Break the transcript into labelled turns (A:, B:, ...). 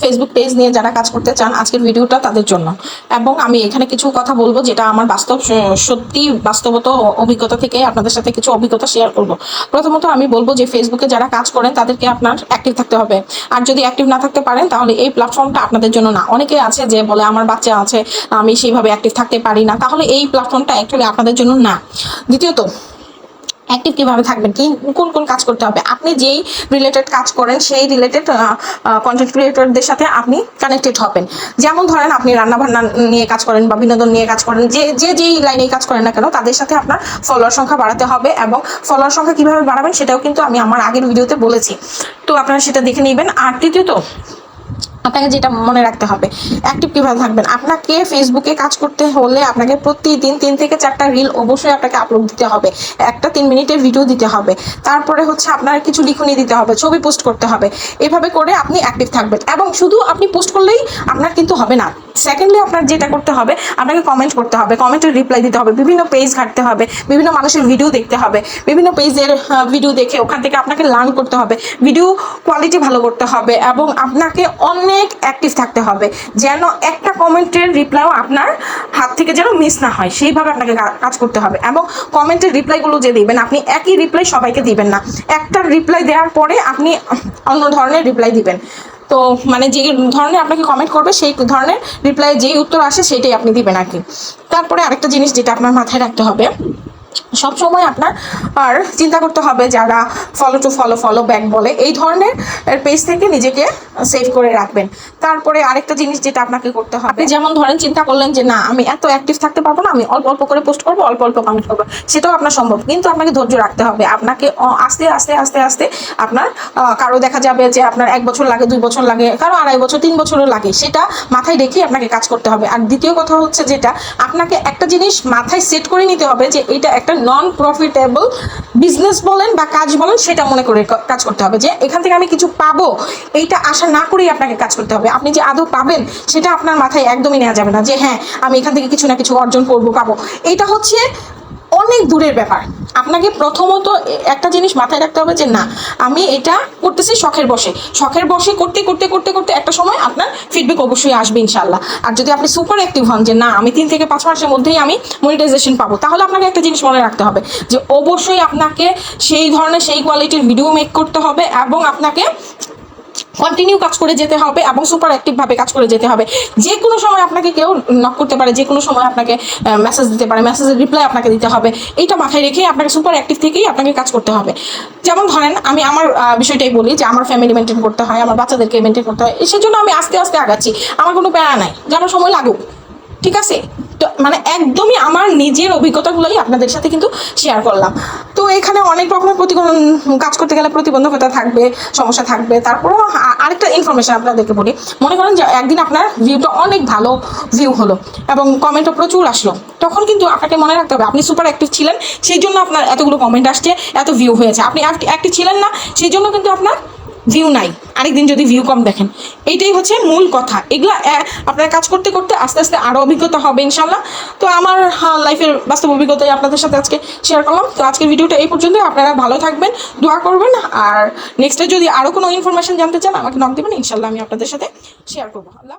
A: Facebook page নিয়ে যারা কাজ করতে চান আজকের ভিডিওটা তাদের জন্য। এবং আমি এখানে কিছু কথা বলব যেটা আমার বাস্তব সত্যি বাস্তবত অভিজ্ঞতা থেকে আপনাদের সাথে কিছু অভিজ্ঞতা শেয়ার করব। প্রথমত আমি বলব যে ফেসবুকে যারা কাজ করেন তাদেরকে আপনার অ্যাক্টিভ থাকতে হবে। আর যদি অ্যাক্টিভ না থাকতে পারেন তাহলে এই প্ল্যাটফর্মটা আপনাদের জন্য না। অনেকে আছে যে বলে, আমার বাচ্চা আছে, আমি সেইভাবে অ্যাক্টিভ থাকতে পারি না। তাহলে এই প্ল্যাটফর্মটা অ্যাকচুয়ালি আপনাদের জন্য না। দ্বিতীয়ত অ্যাক্টিভ কীভাবে থাকবেন? কি, কোন কোন কাজ করতে হবে? আপনি যেই রিলেটেড কাজ করেন, সেই রিলেটেড কন্টেন্ট ক্রিয়েটরদের সাথে আপনি কানেক্টেড হবেন। যেমন ধরেন আপনি রান্না বান্না নিয়ে কাজ করেন বা বিনোদন নিয়ে কাজ করেন, যে যে যেই লাইনে কাজ করেন না কেন, তাদের সাথে আপনার ফলোয়ার সংখ্যা বাড়াতে হবে এবং ফলোয়ার সংখ্যা কীভাবে বাড়াবেন সেটাও কিন্তু আমি আমার আগের ভিডিওতে বলেছি। তো আপনারা সেটা দেখে নেবেন। আর তৃতীয়ত আপনাকে যেটা মনে রাখতে হবে অ্যাক্টিভ কীভাবে থাকবেন আপনাকে ফেসবুকে কাজ করতে হলে আপনাকে প্রতিদিন তিন থেকে চারটা রিল অবশ্যই আপনাকে আপলোড দিতে হবে। একটা তিন মিনিটের ভিডিও দিতে হবে। তারপরে হচ্ছে আপনার কিছু লিখুনি দিতে হবে, ছবি পোস্ট করতে হবে। এভাবে করে আপনি অ্যাক্টিভ থাকবেন। এবং শুধু আপনি পোস্ট করলেই আপনার কিন্তু হবে না। সেকেন্ডলি আপনার যেটা করতে হবে, আপনাকে কমেন্ট করতে হবে। কমেন্টের রিপ্লাই দিতে হবে। বিভিন্ন পেজ ঘাটতে হবে। বিভিন্ন মানুষের ভিডিও দেখতে হবে। বিভিন্ন পেজের ভিডিও দেখে ওখান থেকে আপনাকে লার্ন করতে হবে। ভিডিও কোয়ালিটি ভালো করতে হবে এবং আপনাকে অনেক অ্যাক্টিভ থাকতে হবে। যেন একটা কমেন্টের রিপ্লাইও আপনার হাত থেকে যেন মিস না হয়। সেইভাবে আপনাকে কাজ করতে হবে। এবং কমেন্টের রিপ্লাইগুলো যে দিবেন, আপনি একই রিপ্লাই সবাইকে দিবেন না। একটা রিপ্লাই দেওয়ার পরে আপনি অন্য ধরনের রিপ্লাই দিবেন। তো মানে যে ধরনের আপনাকে কমেন্ট করবে, সেই ধরনের রিপ্লাই যেই উত্তর আসে, সেটাই আপনি দিবেন আর কি। তারপরে আরেকটা জিনিস যেটা আপনার মাথায় রাখতে হবে সবসময় আপনার আর চিন্তা করতে হবে যারা follow to follow follow back বলে। এই ধরনের পেজ থেকে নিজেকে সেভ করে রাখবেন। তারপরে আরেকটা জিনিস যেটা আপনাকে করতে হবে যেমন ধরেন চিন্তা করলেন যে, না, আমি এত অ্যাক্টিভ থাকতে পারব না, আমি অল্প অল্প করে পোস্ট করব, অল্প অল্প কমেন্ট করব। সেটাও আপনার সম্ভব। কিন্তু আপনাকে ধৈর্য রাখতে হবে। আপনাকে আস্তে আস্তে আস্তে আস্তে আপনার কারও দেখা যাবে যে, আপনার এক বছর লাগে, দুই বছর লাগে, কারও আড়াই বছর, তিন বছরও লাগে। সেটা মাথায় রেখেই আপনাকে কাজ করতে হবে। আর দ্বিতীয় কথা হচ্ছে যেটা, আপনাকে একটা জিনিস মাথায় সেট করে নিতে হবে যে, এটা একটা নন প্রফিটেবল বিজনেস বলেন বা কাজ বলেন, সেটা মনে করে কাজ করতে হবে যে এখান থেকে আমি কিছু পাবো, এইটা আশা না করেই আপনাকে কাজ করতে হবে। আপনি যে আদৌ পাবেন, সেটা আপনার মাথায় একদমই নেওয়া যাবে না যে হ্যাঁ আমি এখান থেকে কিছু না কিছু অর্জন করব, পাবো। এটা হচ্ছে অনেক দূরের ব্যাপার। আপনাকে প্রথমত একটা জিনিস মাথায় রাখতে হবে যে না, আমি এটা করতেছি শখের বসে। শখের বসে করতে করতে করতে করতে একটা সময় আপনার ফিডব্যাক অবশ্যই আসবে ইনশাল্লাহ আর যদি আপনি সুপার অ্যাক্টিভ হন যে না, আমি তিন থেকে পাঁচ মাসের মধ্যেই আমি মনিটাইজেশন পাবো, তাহলে আপনাকে একটা জিনিস মনে রাখতে হবে যে অবশ্যই আপনাকে সেই ধরনের, সেই কোয়ালিটির ভিডিও মেক করতে হবে এবং আপনাকে কন্টিনিউ কাজ করে যেতে হবে এবং সুপার অ্যাক্টিভভাবে কাজ করে যেতে হবে। যে কোনো সময় আপনাকে কেউ নক করতে পারে যে কোনো সময় আপনাকে মেসেজ দিতে পারে মেসেজের রিপ্লাই আপনাকে দিতে হবে। এইটা মাথায় রেখে আপনাকে সুপার অ্যাক্টিভ থেকেই আপনাকে কাজ করতে হবে। যেমন ধরেন, আমি আমার বিষয়টাই বলি যে আমার ফ্যামিলি মেনটেন করতে হয়, আমার বাচ্চাদেরকে মেনটেন করতে হয়, সেজন্য আমি আস্তে আস্তে আগাচ্ছি। আমার কোনো প্যারা নাই যে আমার সময় লাগুক, ঠিক আছে? তো মানে একদমই আমার নিজের অভিজ্ঞতাগুলোই আপনাদের সাথে কিন্তু শেয়ার করলাম। তো এখানে অনেক রকমের প্রতিবন্ধ কাজ করতে গেলে প্রতিবন্ধকতা থাকবে, সমস্যা থাকবে। তারপরেও আরেকটা ইনফরমেশন আপনাদেরকে বলি। মনে করেন যে একদিন আপনার ভিউটা অনেক ভালো ভিউ হলো এবং কমেন্টও প্রচুর আসলো। তখন কিন্তু আপনাকে মনে রাখতে হবে, আপনি সুপার অ্যাক্টিভ ছিলেন, সেই জন্য আপনার এতগুলো কমেন্ট আসছে, এত ভিউ হয়েছে। আপনি অ্যাক্টিভ ছিলেন না, সেই জন্য কিন্তু আপনার ভিউ নাই। আরেকদিন যদি ভিউ কম দেখেন। এইটাই হচ্ছে মূল কথা। এগুলো আপনারা কাজ করতে করতে আস্তে আস্তে আরও অভিজ্ঞতা হবে ইনশাল্লাহ তো আমার লাইফের বাস্তব অভিজ্ঞতাই আপনাদের সাথে আজকে শেয়ার করলাম। তো আজকের ভিডিওটা এই পর্যন্ত আপনারা ভালো থাকবেন, দোয়া করবেন। আর নেক্সটে যদি আরও কোনো ইনফরমেশন জানতে চান, আমাকে নক দেবেন। ইনশাল্লাহ আমি আপনাদের সাথে শেয়ার করব। আল্লাহ।